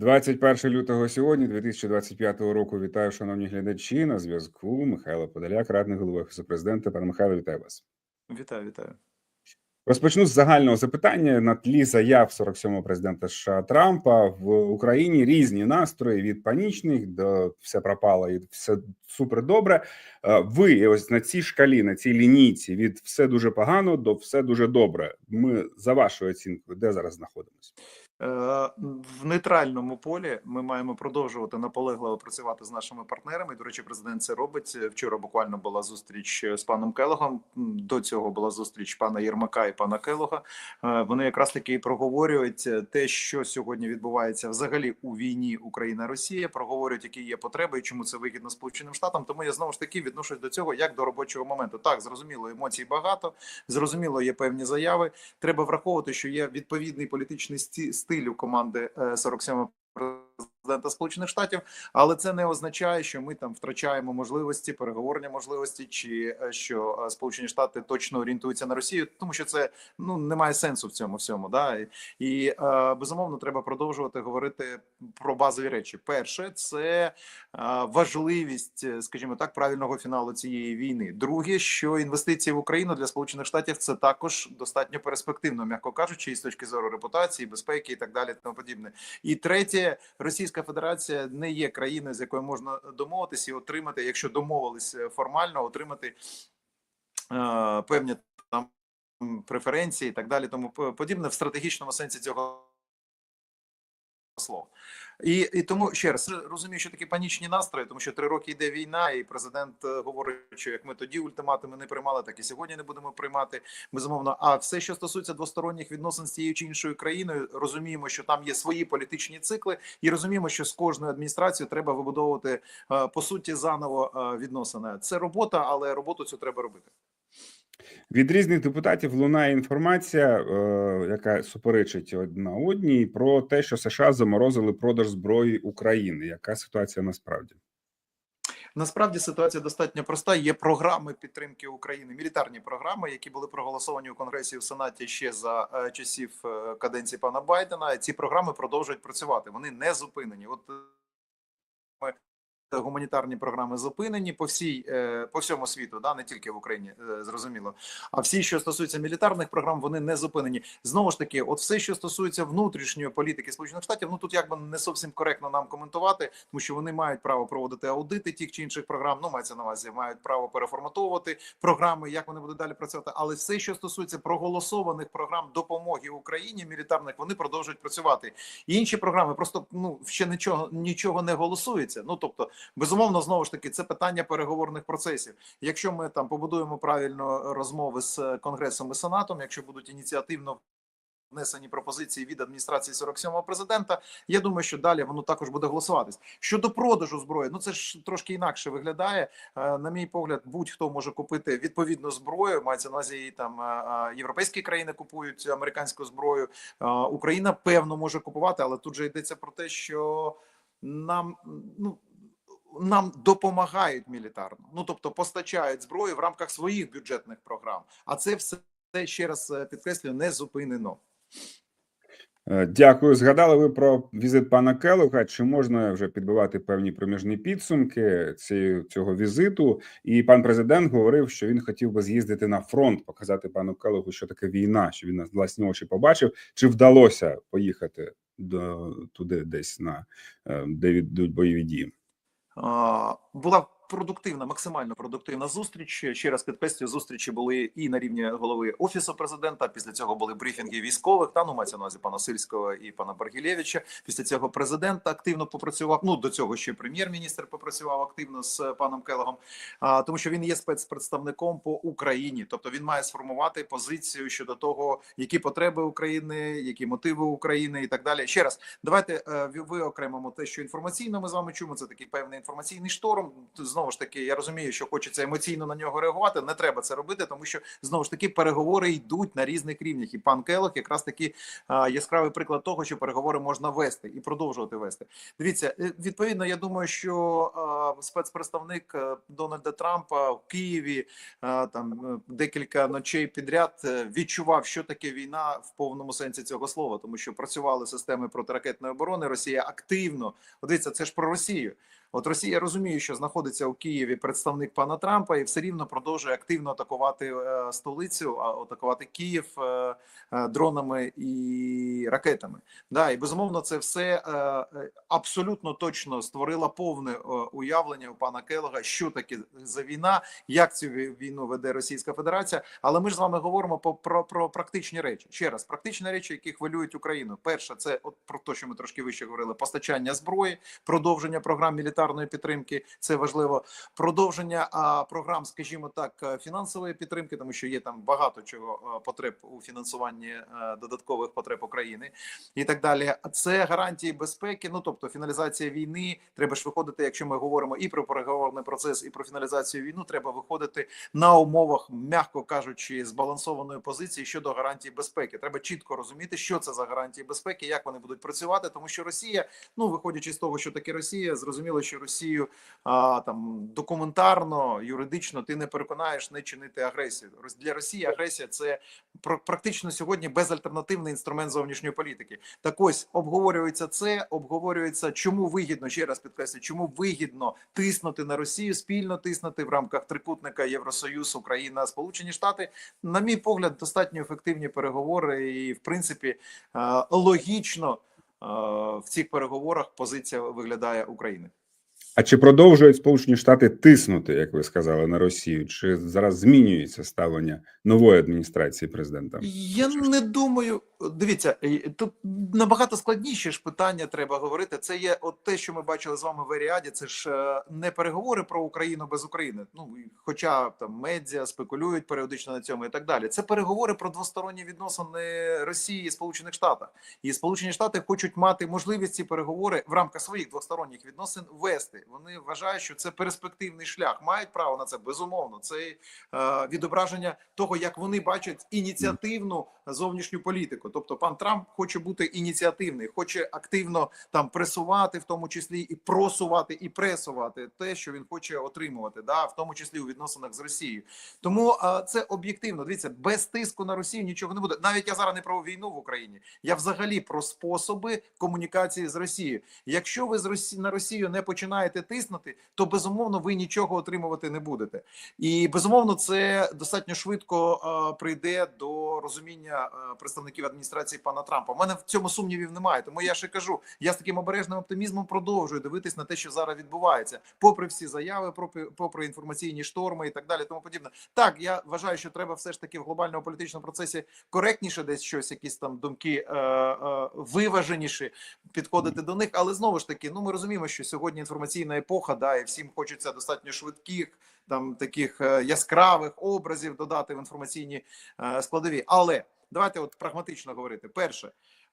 21 лютого сьогодні, 2025 року. Вітаю, шановні глядачі. На зв'язку Михайло Подоляк, радник голови офісу президента. Пане Михайло, вітаю вас. Вітаю, вітаю. Розпочну з загального запитання на тлі заяв 47-го президента США Трампа в Україні різні настрої від панічних до все пропало і все супер добре. Е, Ви ось на цій шкалі, на цій лінійці від все дуже погано до все дуже добре. Ми за вашою оцінкою, де зараз знаходимося? Е, В нейтральному полі ми маємо продовжувати наполегливо працювати з нашими партнерами. До речі, президент це робить. Вчора буквально була зустріч з паном Келогом. До цього була зустріч пана Єрмака і пана Келога. Е, Вони якраз таки і проговорюють те, що сьогодні відбувається взагалі у війні Україна-Росія. Проговорюють, які є потреби і чому це вигідно Сполученим Штатам. Тому я знову ж таки відношусь до цього як до робочого моменту. Так, зрозуміло, емоцій багато. Зрозуміло, є певні заяви. Треба враховувати, що є відповідний політичний сті- стиль у команди е, 47 президента Сполучених Штатів, але це не означає, що ми там втрачаємо можливості, переговорні можливості, чи е, що е, Сполучені Штати точно орієнтуються на Росію, тому що це ну немає сенсу в цьому всьому. Да і, і е, безумовно треба продовжувати говорити про базові речі. Перше, це важливість, скажімо так, правильного фіналу цієї війни. Друге, що інвестиції в Україну для Сполучених Штатів це також достатньо перспективно, м'яко кажучи, і з точки зору репутації, безпеки і так далі, тому подібне. І третє, Російська Федерація не є країною, з якою можна домовитися і отримати, якщо домовились е, формально, отримати е, певні там преференції і так далі, тому подібне в стратегічному сенсі цього слова. І, і тому ще раз розумію, що такі панічні настрої, тому що три роки йде війна, і президент е, говорить, що як ми тоді ультиматуми не приймали, так і сьогодні не будемо приймати. Безумовно, а все, що стосується двосторонніх відносин з тією чи іншою країною, розуміємо, що там є свої політичні цикли, і розуміємо, що з кожною адміністрацією треба вибудовувати е, по суті заново е, відносини. Це робота, але роботу цю треба робити. Від різних депутатів лунає інформація, е, яка суперечить одна одній, про те, що США заморозили продаж зброї України. Яка ситуація насправді? Насправді ситуація достатньо проста. Є програми підтримки України, мілітарні програми, які були проголосовані у Конгресі і в Сенаті ще за е, часів е, каденції пана Байдена. Ці програми продовжують працювати. Вони не зупинені. От ми гуманітарні програми зупинені по всій е, по всьому світу, да не тільки в Україні, е, зрозуміло. А всі, що стосується мілітарних програм, вони не зупинені. Знову ж таки, от все, що стосується внутрішньої політики Сполучених Штатів, ну тут якби не зовсім коректно нам коментувати, тому що вони мають право проводити аудити тих чи інших програм. Ну мається на увазі, мають право переформатовувати програми, як вони будуть далі працювати. Але все, що стосується проголосованих програм допомоги Україні, мілітарних, вони продовжують працювати. Інші програми просто ну ще нічого нічого не голосується. Ну тобто, безумовно, знову ж таки, це питання переговорних процесів. Якщо ми там побудуємо правильно розмови з конгресом і сенатом, якщо будуть ініціативно внесені пропозиції від адміністрації 47-го президента, я думаю, що далі воно також буде голосуватись. Щодо продажу зброї, ну це ж трошки інакше виглядає. Е, На мій погляд, будь-хто може купити відповідну зброю. Мається на увазі там е, е, європейські країни купують американську зброю. Україна певно може купувати, але тут же йдеться про те, що нам ну. Нам допомагають мілітарно, ну тобто постачають зброю в рамках своїх бюджетних програм. А це все ще раз е, підкреслюю, не зупинено. Е, Дякую. Згадали ви про візит пана Келога. Чи можна вже підбивати певні проміжні підсумки цього візиту? І пан президент говорив, що він хотів би з'їздити на фронт, показати пану Келогу, що таке війна, що він на власні очі побачив. Чи вдалося поїхати до туди, десь на е, де йдуть бойові дії? Була продуктивна, максимально продуктивна зустріч. Ще раз підкреслюю, зустрічі були і на рівні голови офісу президента. Після цього були брифінги військових. Та ну мається на увазі пана Сильського і пана Баргілєвича. Після цього президент активно попрацював. Ну до цього ще прем'єр-міністр попрацював активно з паном Келогом, а, тому що він є спецпредставником по Україні, тобто він має сформувати позицію щодо того, які потреби України, які мотиви України і так далі. Ще раз давайте е, виокремимо те, що інформаційно ми з вами чуємо. Це такий певний інформаційний шторм. Знову ж таки я розумію, що хочеться емоційно на нього реагувати. Не треба це робити, тому що знову ж таки переговори йдуть на різних рівнях. І пан Келох якраз таки яскравий приклад того, що переговори можна вести і продовжувати вести. Дивіться, е, відповідно, я думаю, що спецпредставник е, Дональда Трампа в Києві там е, декілька ночей підряд відчував, що таке війна в повному сенсі цього слова, тому що працювали системи протиракетної оборони. Росія активно дивіться, це ж про Росію. От Росія розуміє, що знаходиться у Києві представник пана Трампа, і все рівно продовжує активно атакувати е, столицю, атакувати Київ е, е, дронами і ракетами. Да, і безумовно, це все абсолютно точно створило повне уявлення у пана Келога, що таке за війна, як цю війну веде Російська Федерація. Але ми ж з вами говоримо по про, про практичні речі. Ще раз, практичні речі, які хвилюють Україну. Перше, це от про те, що ми трошки вище говорили: постачання зброї, продовження програм мілітарної підтримки. Це важливо. Продовження а, програм, скажімо так, е, фінансової підтримки, тому що є там багато чого е, потреб у фінансуванні е, додаткових потреб України і так далі. Це гарантії безпеки. Ну тобто, фіналізація війни. Треба ж виходити, якщо ми говоримо і про переговорний процес, і про фіналізацію війну. Треба виходити на умовах, м'яко кажучи, збалансованої позиції щодо гарантій безпеки. Треба чітко розуміти, що це за гарантії безпеки, як вони будуть працювати, тому що Росія, ну виходячи з того, що таке Росія, зрозуміло, що Росію а, там документарно, юридично ти не переконаєш не чинити агресію. Для Росії агресія це пр- практично сьогодні безальтернативний інструмент зовнішньої політики. Так ось обговорюється це, обговорюється, чому вигідно ще раз підкреслю, чому вигідно тиснути на Росію, спільно тиснути в рамках трикутника Євросоюз, Україна, Сполучені Штати. На мій погляд, достатньо ефективні переговори, і в принципі е, логічно е, в цих переговорах позиція виглядає України. А чи продовжують Сполучені Штати тиснути, як ви сказали, на Росію? Чи зараз змінюється ставлення нової адміністрації президента? Я не думаю. Дивіться, е, тут набагато складніше ж питання треба говорити. Це є от те, що ми бачили з вами в Еріаді. Це ж е, не переговори про Україну без України. Ну хоча там медіа спекулюють періодично на цьому і так далі. Це переговори про двосторонні відносини Росії і Сполучених Штатів. І Сполучені Штати хочуть мати можливість ці переговори в рамках своїх двосторонніх відносин вести. Вони вважають, що це перспективний шлях. Мають право на це безумовно. Це е, відображення того, як вони бачать ініціативну зовнішню політику. Тобто, пан Трамп хоче бути ініціативний, хоче активно там пресувати, в тому числі і просувати, і пресувати те, що він хоче отримувати, да, в тому числі у відносинах з Росією. Тому е, це об'єктивно. Дивіться, без тиску на Росію нічого не буде. Навіть я зараз не про війну в Україні. Я взагалі про способи комунікації з Росією. Якщо ви з Росі... на Росію не починаєте тиснути, то безумовно ви нічого отримувати не будете. І безумовно, це достатньо швидко е, прийде до розуміння е, представників адміністрації пана Трампа. У мене в цьому сумнівів немає. Тому я ще кажу, я з таким обережним оптимізмом продовжую дивитись на те, що зараз відбувається, попри всі заяви, попри, попри інформаційні шторми і так далі. Тому подібне. Так, я вважаю, що треба все ж таки в глобальному політичному процесі коректніше, десь щось, якісь там думки е, е, виваженіші підходити до них. Але знову ж таки, ну ми розуміємо, що сьогодні інформаційна епоха, да, і всім хочеться достатньо швидких, там таких е, яскравих образів додати в інформаційні е, складові. Але давайте от прагматично говорити. Перше.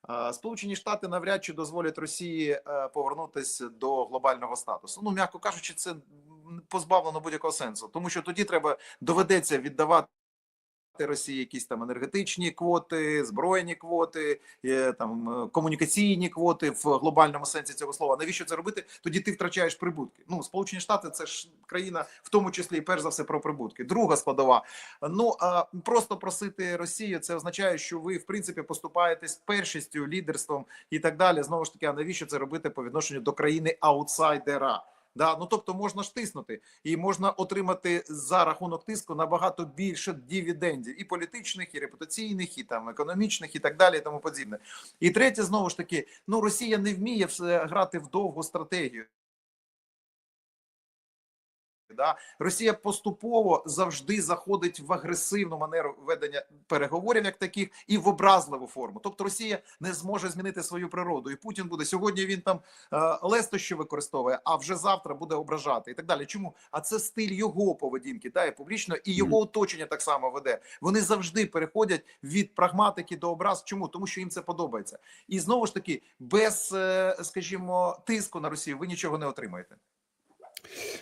е, Сполучені Штати навряд чи дозволять Росії повернутися до глобального статусу. Ну, м'яко кажучи, це позбавлено будь-якого сенсу, тому що тоді треба доведеться віддавати Росії якісь там енергетичні квоти, збройні квоти, там е, комунікаційні квоти в глобальному сенсі цього слова. Навіщо це робити? Тоді ти втрачаєш прибутки. Ну, Сполучені Штати це ж країна, в тому числі і перш за все про прибутки. Друга складова. Ну а просто просити Росію, це означає, що ви в принципі поступаєтесь першістю, лідерством і так далі. Знову ж таки, а навіщо це робити по відношенню до країни аутсайдера? Да, ну тобто можна ж тиснути, і можна отримати за рахунок тиску набагато більше дивідендів і політичних, і репутаційних, і там економічних, і так далі, і тому подібне. І третє, знову ж таки, ну Росія не вміє грати в довгу стратегію. Да? Росія поступово завжди заходить в агресивну манеру ведення переговорів, як таких, і в образливу форму. Тобто Росія не зможе змінити свою природу, і Путін буде сьогодні. Він там е, лестощі використовує, а вже завтра буде ображати і так далі. Чому? А це стиль його поведінки, та і публічно, і його оточення так само веде. Вони завжди переходять від прагматики до образ. Чому? Тому що їм це подобається. І знову ж таки, без, е, скажімо, тиску на Росію ви нічого не отримаєте.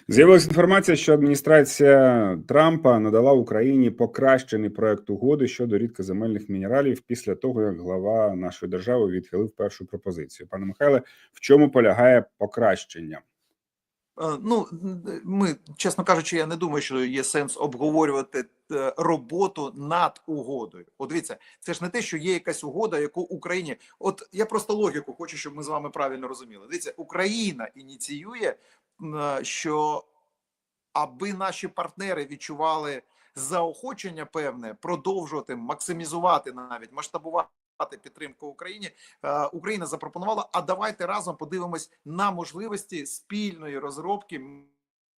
З'явилася інформація, що адміністрація Трампа надала Україні покращений проект угоди щодо рідкоземельних мінералів після того, як глава нашої держави відхилив першу пропозицію. Пане Михайле, в чому полягає покращення? Е, Ну, ми, чесно кажучи, я не думаю, що є сенс обговорювати е, роботу над угодою. От дивіться, це ж не те, що є якась угода, яку Україні. От я просто логіку хочу, щоб ми з вами правильно розуміли. Дивіться, Україна ініціює, що аби наші партнери відчували заохочення певне, продовжувати максимізувати навіть масштабувати. Підтримку Україні Е, Україна запропонувала. А давайте разом подивимось на можливості спільної розробки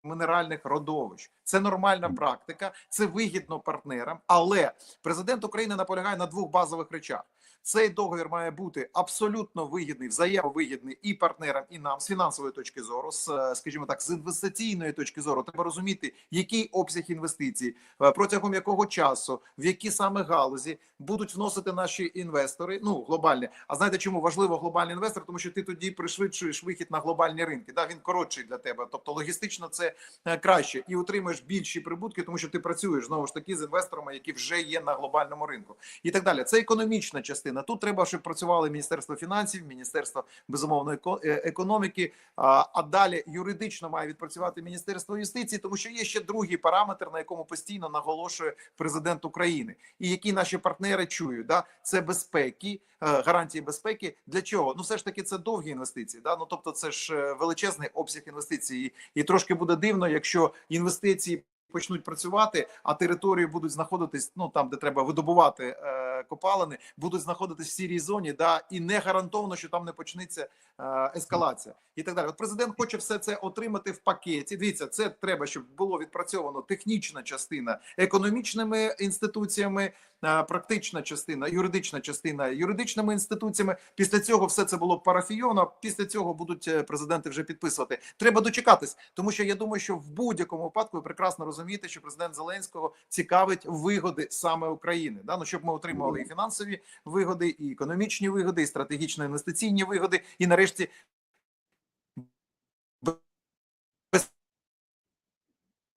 мінеральних родовищ. Це нормальна практика, це вигідно партнерам. Але президент України наполягає на двох базових речах. Цей договір має бути абсолютно вигідний, взаємовигідний і партнерам, і нам з фінансової точки зору, з е, скажімо так, з інвестиційної точки зору. Треба розуміти, який обсяг інвестицій, е, протягом якого часу, в які саме галузі будуть вносити наші інвестори. Ну глобальні. А знаєте, чому важливо глобальний інвестор? Тому що ти тоді пришвидшуєш вихід на глобальні ринки. Да, він коротший для тебе. Тобто логістично це е, краще і отримаєш більші прибутки, тому що ти працюєш знову ж таки з інвесторами, які вже є на глобальному ринку, і так далі. Це економічна частина. Тут треба, щоб працювали Міністерство фінансів, Міністерство безумовно еко- е, економіки. А, далі юридично має відпрацювати Міністерство юстиції, тому що є ще другий параметр, на якому постійно наголошує президент України, і які наші партнери чують. Да, це безпеки, е, гарантії безпеки. Для чого? Ну, все ж таки, це довгі інвестиції. Да? Ну тобто, це ж е, величезний обсяг інвестицій, і трошки буде дивно, якщо інвестиції. Почнуть працювати, а території будуть знаходитись ну там, де треба видобувати е, копалини, будуть знаходитись в сірій зоні, да і не гарантовано, що там не почнеться е, ескалація і так далі. От президент хоче все це отримати в пакеті. Дивіться, це треба, щоб було відпрацьовано технічна частина економічними інституціями, е, практична частина, юридична частина юридичними інституціями. Після цього все це було парафійовано. Після цього будуть е, президенти вже підписувати. Треба дочекатись, тому що я думаю, що в будь-якому випадку ви прекрасно розумієте, що президент Зеленського цікавить вигоди саме України. Да? Ну щоб ми отримували і фінансові вигоди, і економічні вигоди, і стратегічно інвестиційні вигоди, і нарешті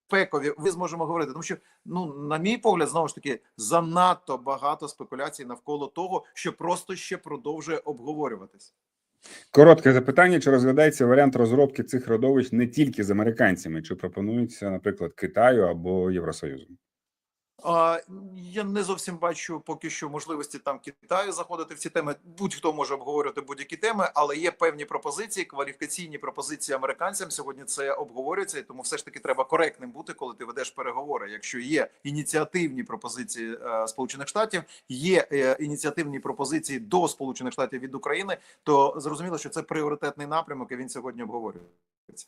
безпекові ви зможемо говорити, тому що ну на мій погляд, знову ж таки занадто багато спекуляцій навколо того, що просто ще продовжує обговорюватись. Коротке запитання: чи розглядається варіант розробки цих родовищ не тільки з американцями, чи пропонується, наприклад, Китаю або Євросоюзом? Я не зовсім бачу поки що можливості там Китаю заходити в ці теми. Будь-хто може обговорювати будь-які теми, але є певні пропозиції, кваліфікаційні пропозиції американцям. Сьогодні це обговорюється, і тому все ж таки треба коректним бути, коли ти ведеш переговори. Якщо є ініціативні пропозиції е, Сполучених Штатів, є е, ініціативні пропозиції до Сполучених Штатів від України, то зрозуміло, що це пріоритетний напрямок, і він сьогодні обговорюється.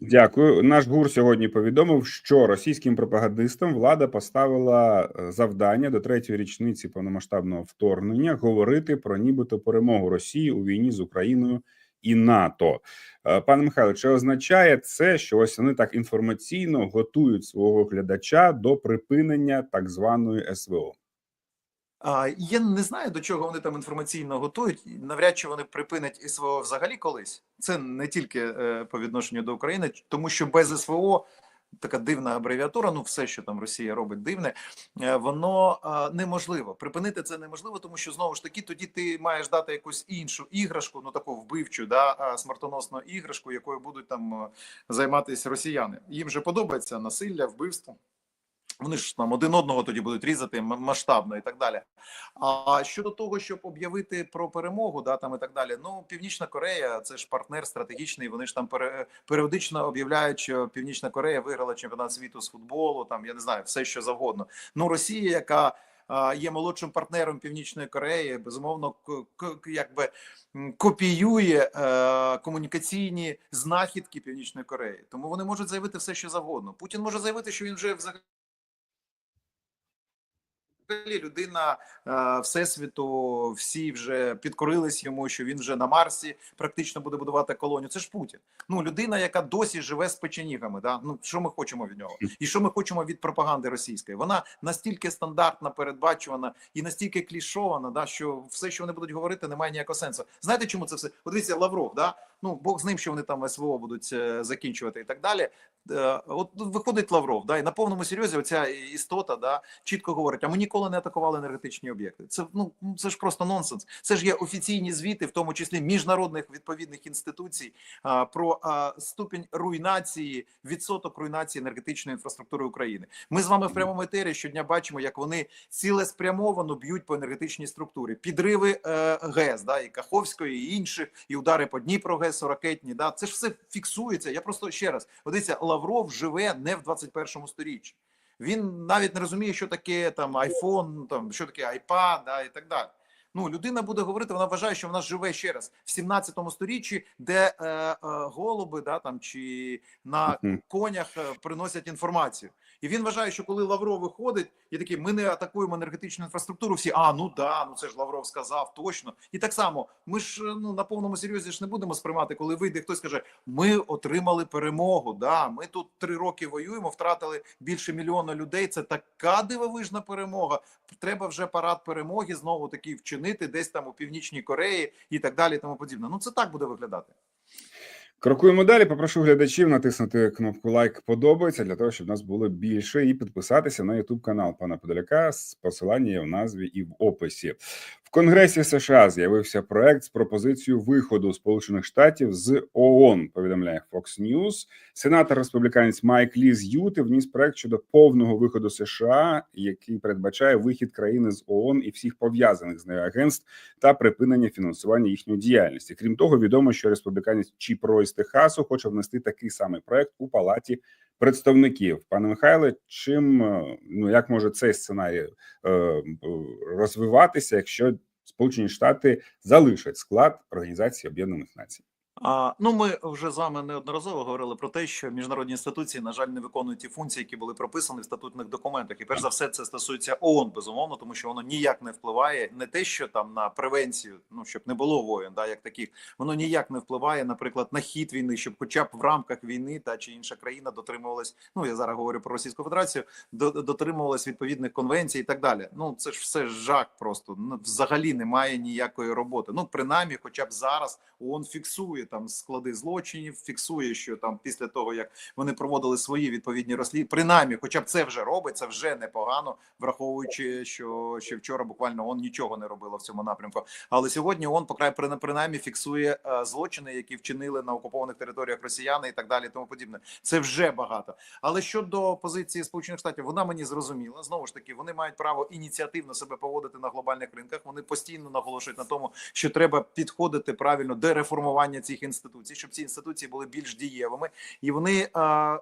Дякую. Наш гур сьогодні повідомив, що російським пропагандистам влада поставила е, завдання до третьої річниці повномасштабного вторгнення говорити про нібито перемогу Росії у війні з Україною і НАТО. Е, Пане Михайло, чи означає це, що ось вони так інформаційно готують свого глядача до припинення так званої СВО? Я не знаю, до чого вони там інформаційно готують. Навряд чи вони припинять СВО взагалі колись. Це не тільки е, по відношенню до України, тому що без СВО така дивна абревіатура. Ну, все, що там Росія робить, дивне, е, воно неможливо. Припинити це неможливо, тому що знову ж таки тоді ти маєш дати якусь іншу іграшку, ну таку вбивчу, да, смертоносну іграшку, якою будуть там е, займатися росіяни. Їм же подобається насилля, вбивство. Вони ж там один одного тоді будуть різати масштабно і так далі. А щодо того, щоб об'явити про перемогу, да там і так далі. Ну, Північна Корея це ж партнер стратегічний. Вони ж там пере, періодично об'являють, що Північна Корея виграла чемпіонат світу з футболу. Там я не знаю, все що завгодно. Ну Росія, яка є молодшим партнером Північної Кореї, безумовно, якби копіює е, комунікаційні знахідки Північної Кореї. Тому вони можуть заявити все, що завгодно. Путін може заявити, що він вже взагалі взагалі людина е, всесвіту, всі вже підкорились йому, що він вже на Марсі практично буде будувати колонію. Це ж Путін. Ну людина, яка досі живе з печенігами. Да? Ну що ми хочемо від нього, і що ми хочемо від пропаганди російської? Вона настільки стандартна, передбачувана і настільки клішована, да що все, що вони будуть говорити, не має ніякого сенсу. Знаєте, чому це все? От дивіться, Лавров, да ну Бог з ним, що вони там СВО будуть е, закінчувати і так далі. Е, От виходить Лавров, да, і на повному серйозі оця істота да чітко говорить: а ми ніколи не атакували енергетичні об'єкти. Це ну це ж просто нонсенс. Це ж є офіційні звіти, в тому числі міжнародних відповідних інституцій, а, про а, ступінь руйнації, відсоток руйнації енергетичної інфраструктури України. Ми з вами в прямому етері щодня бачимо, як вони цілеспрямовано б'ють по енергетичній структурі, підриви е, ГЕС, да і Каховської, і інших, і удари по Дніпро ГЕС, ракетні. Да, це ж все фіксується. Я просто ще раз дивіться, Лавров живе не в 21 сторіччі. Він навіть не розуміє, що таке там iPhone, там що таке iPad, да, і так далі. Ну, людина буде говорити, вона вважає, що вона живе ще раз в 17 сторіччі, де е, е, голуби, да там чи на конях е, приносять інформацію. І він вважає, що коли Лавров виходить, і такий, ми не атакуємо енергетичну інфраструктуру. Всі а ну да, ну це ж Лавров сказав точно. І так само, ми ж е, ну на повному серйозі ж не будемо сприймати, коли вийде хтось каже, ми отримали перемогу. Да, ми тут три роки воюємо, втратили більше мільйона людей. Це така дивовижна перемога. Треба вже парад перемоги знову таки вчинити десь там у північній Кореї і так далі. Тому подібне. Ну це так буде виглядати. Крокуємо далі. Попрошу глядачів натиснути кнопку лайк подобається для того, щоб нас було більше, і підписатися на Ютуб канал пана Подоляка. Посилання є в назві і в описі. В Конгресі США з'явився проект з пропозицією виходу Сполучених Штатів з ООН. Повідомляє Fox News. Сенатор республіканець Майк Лі з Юти вніс проект щодо повного виходу США, який передбачає вихід країни з ООН і всіх пов'язаних з нею агентств та припинення фінансування їхньої діяльності. Крім того, відомо, що республіканець Чіп Рой з Техасу хоче внести такий самий проект у палаті представників. Пане Михайле, чим е, ну як може цей сценарій е, розвиватися, якщо Сполучені Штати залишать склад Організації Об'єднаних Націй? А, ну, ми вже з вами неодноразово говорили про те, що міжнародні інституції, на жаль, не виконують ті функції, які були прописані в статутних документах. І перш за все, це стосується ООН, безумовно, тому що воно ніяк не впливає не те, що там на превенцію, ну щоб не було воєн, да як таких, воно ніяк не впливає, наприклад, на хід війни, щоб, хоча б в рамках війни та чи інша країна дотримувалась. Ну я зараз говорю про Російську Федерацію, до, дотримувалась відповідних конвенцій і так далі. Ну це ж все жах, просто ну, взагалі немає ніякої роботи. Ну принаймні, хоча б зараз ООН фіксує там склади злочинів, фіксує, що там після того як вони проводили свої відповідні розслідування, принаймні, хоча б це вже робить, це вже непогано, враховуючи, що ще вчора буквально ООН нічого не робила в цьому напрямку. Але сьогодні ООН покрай при- принаймні фіксує е, злочини, які вчинили на окупованих територіях росіяни і так далі. і Тому подібне. Це вже багато. Але щодо позиції Сполучених Штатів, вона мені зрозуміла. Знову ж таки, вони мають право ініціативно себе поводити на глобальних ринках. Вони постійно наголошують на тому, що треба підходити правильно до реформування цих інституцій, щоб ці інституції були більш дієвими, і вони а,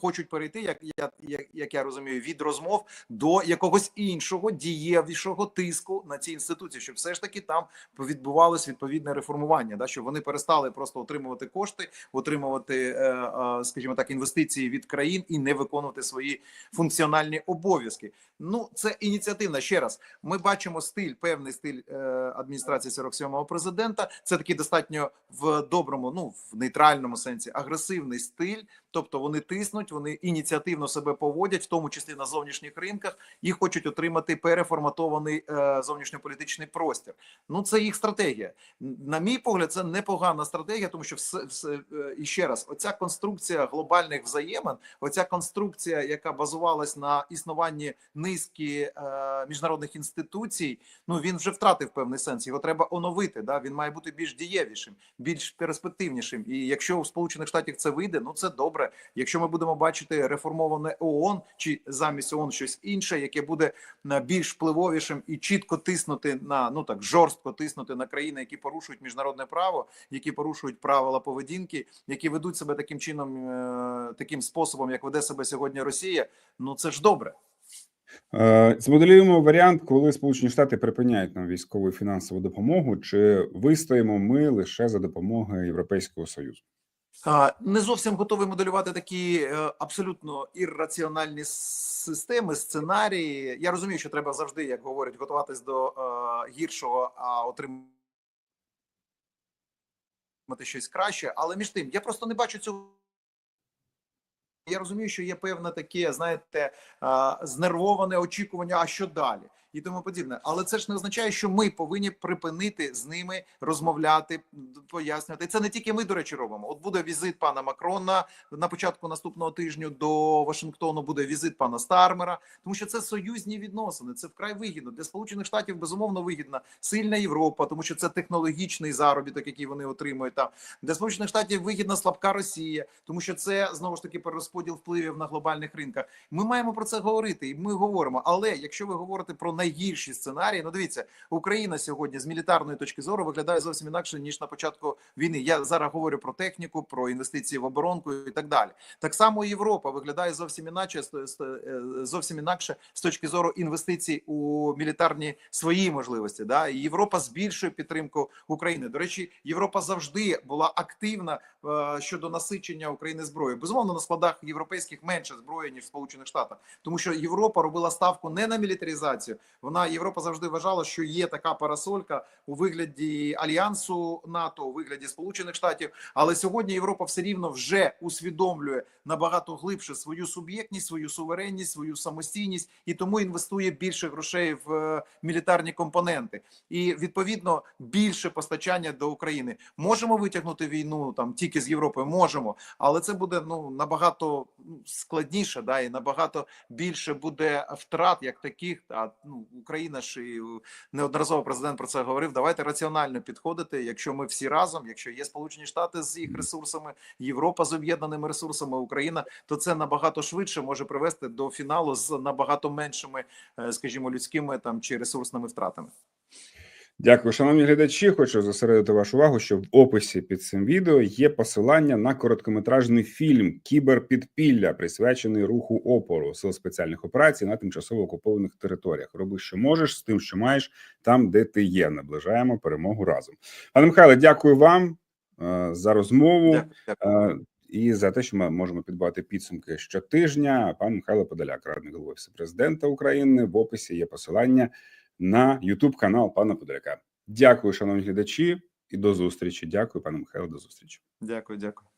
хочуть перейти, як я як, як я розумію, від розмов до якогось іншого дієвішого тиску на ці інституції, щоб все ж таки там відбувалось відповідне реформування, да щоб вони перестали просто отримувати кошти, отримувати, е, е, скажімо так, інвестиції від країн і не виконувати свої функціональні обов'язки. Ну це ініціативна. Ще раз ми бачимо стиль, певний стиль е, адміністрації 47-го президента. Це такий достатньо в доброму, ну в нейтральному сенсі, агресивний стиль. Тобто вони тиснуть, вони ініціативно себе поводять, в тому числі на зовнішніх ринках, і хочуть отримати переформатований е, зовнішньополітичний простір. Ну це їх стратегія. На мій погляд, це непогана стратегія, тому що все, все і ще раз, оця конструкція глобальних взаємин, оця конструкція, яка базувалась на існуванні низки е, міжнародних інституцій, ну він вже втратив певний сенс. Його треба оновити. Да? Він має бути більш дієвішим, більш перспективнішим. І якщо у Сполучених Штатів це вийде, ну це добре. Якщо ми будемо бачити реформоване ООН чи замість ООН щось інше, яке буде е, більш впливовішим і чітко тиснути на ну так жорстко тиснути на країни, які порушують міжнародне право, які порушують правила поведінки, які ведуть себе таким чином, е, таким способом, як веде себе сьогодні Росія. Ну це ж добре. Е, Змоделюємо варіант, коли Сполучені Штати припиняють нам військову і фінансову допомогу, чи вистоїмо ми лише за допомогою Європейського Союзу? Не зовсім готовий моделювати такі е, абсолютно ірраціональні системи, сценарії. Я розумію, що треба завжди, як говорять, готуватись до е, гіршого, а отримати щось краще. Але між тим, я просто не бачу цього. Я розумію, що є певне таке, знаєте, знервоване очікування, а що далі, і тому подібне. Але це ж не означає, що ми повинні припинити з ними розмовляти, пояснювати. Це не тільки ми, до речі, робимо. От буде візит пана Макрона на початку наступного тижню до Вашингтону. Буде візит пана Стармера, тому що це союзні відносини. Це вкрай вигідно для Сполучених Штатів. Безумовно, вигідна сильна Європа, тому що це технологічний заробіток, який вони отримують там. Для Сполучених Штатів вигідна слабка Росія, тому що це знову ж таки перерозподіл впливів на глобальних ринках. Ми маємо про це говорити, і ми говоримо. Але якщо ви говорите про найгірші сценарії, ну дивіться, Україна сьогодні з мілітарної точки зору виглядає зовсім інакше ніж на початку війни. Я зараз говорю про техніку, про інвестиції в оборонку і так далі. Так само Європа виглядає зовсім інакше е, зовсім інакше з точки зору інвестицій у мілітарні свої можливості. Да, і Європа збільшує підтримку України. До речі, Європа завжди була активна е, щодо насичення України зброєю. Безумовно, на складах європейських менше зброї ніж в Сполучених Штатах, тому що Європа робила ставку не на мілітаризацію. Вона Європа завжди вважала, що є така парасолька у вигляді альянсу НАТО, у вигляді Сполучених Штатів. Але сьогодні Європа все рівно вже усвідомлює набагато глибше свою суб'єктність, свою суверенність, свою самостійність і тому інвестує більше грошей в е, мілітарні компоненти і відповідно більше постачання до України. Можемо витягнути війну там тільки з Європи, можемо, але це буде ну набагато ну, складніше, да і набагато більше буде втрат як таких. А ну Україна ж і е, неодноразово президент про це говорив. Давайте раціонально підходити. Якщо ми всі разом, якщо є Сполучені Штати з їх ресурсами, Європа з об'єднаними ресурсами, Україна, то це набагато швидше може привести до фіналу з набагато меншими, е, скажімо, людськими там чи ресурсними втратами. Дякую, шановні глядачі. Хочу зосередити вашу увагу, що в описі під цим відео є посилання на короткометражний фільм Кіберпідпілля, присвячений руху опору сил спеціальних операцій на тимчасово окупованих територіях. Роби, що можеш з тим, що маєш там, де ти є. Наближаємо перемогу разом. Пане Михайле, дякую вам е, за розмову. Дякую. Е, І за те, що ми можемо підбивати підсумки щотижня. Пан Михайло Подоляк, радник голови президента України. В описі є посилання на Ютуб канал пана Подоляка. Дякую, шановні глядачі, і до зустрічі. Дякую, пане Михайло. До зустрічі. Дякую, дякую.